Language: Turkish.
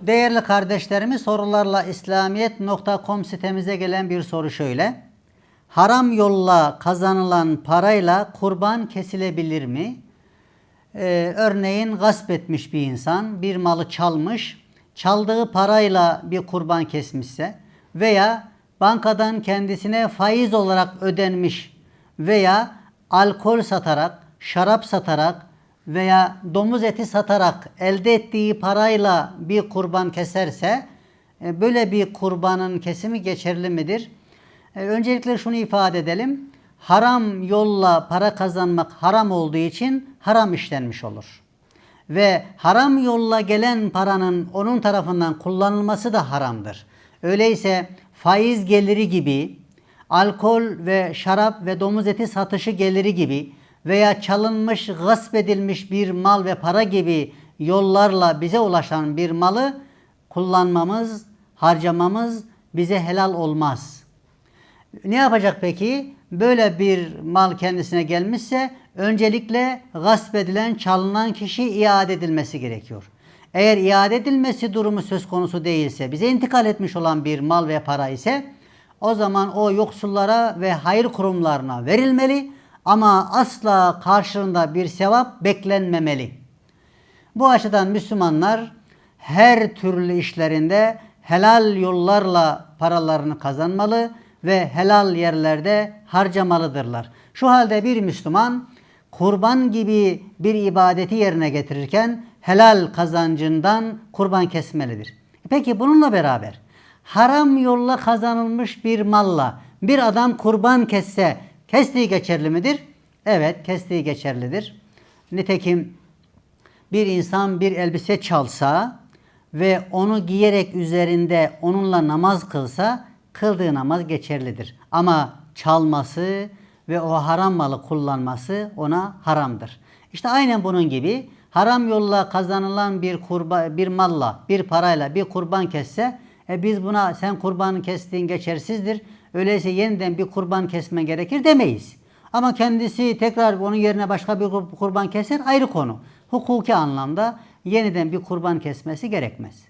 Değerli kardeşlerimiz sorularla İslamiyet.com sitemize gelen bir soru şöyle. Haram yolla kazanılan parayla kurban kesilebilir mi? Ee, örneğin gasp etmiş bir insan bir malı çalmış, çaldığı parayla bir kurban kesmişse veya bankadan kendisine faiz olarak ödenmiş veya alkol satarak, şarap satarak veya domuz eti satarak elde ettiği parayla bir kurban keserse e, böyle bir kurbanın kesimi geçerli midir? E, Öncelikle şunu ifade edelim. Haram yolla para kazanmak haram olduğu için haram işlenmiş olur. Ve haram yolla gelen paranın onun tarafından kullanılması da haramdır. Öyleyse faiz geliri gibi, alkol ve şarap ve domuz eti satışı geliri gibi veya çalınmış, gasp edilmiş bir mal ve para gibi yollarla bize ulaşan bir malı kullanmamız, harcamamız bize helal olmaz. Ne yapacak peki? Böyle bir mal kendisine gelmişse öncelikle gasp edilen, çalınan kişi iade edilmesi gerekiyor. Eğer iade edilmesi durumu söz konusu değilse, bize intikal etmiş olan bir mal ve para ise o zaman o yoksullara ve hayır kurumlarına verilmeli ama asla karşılığında bir sevap beklenmemeli. Bu açıdan Müslümanlar her türlü işlerinde helal yollarla paralarını kazanmalı ve helal yerlerde harcamalıdırlar. Şu halde bir Müslüman kurban gibi bir ibadeti yerine getirirken helal kazancından kurban kesmelidir. Peki bununla beraber haram yolla kazanılmış bir malla bir adam kurban kesse kestiği geçerli midir? Evet kestiği geçerlidir. Nitekim bir insan bir elbise çalsa ve onu giyerek üzerinde onunla namaz kılsa kıldığı namaz geçerlidir. Ama çalması ve o haram malı kullanması ona haramdır. İşte aynen bunun gibi haram yolla kazanılan bir kurba, bir malla, bir parayla bir kurban kesse e biz buna sen kurbanı kestiğin geçersizdir. Öyleyse yeniden bir kurban kesmen gerekir demeyiz. Ama kendisi tekrar onun yerine başka bir kurban keser ayrı konu. Hukuki anlamda yeniden bir kurban kesmesi gerekmez.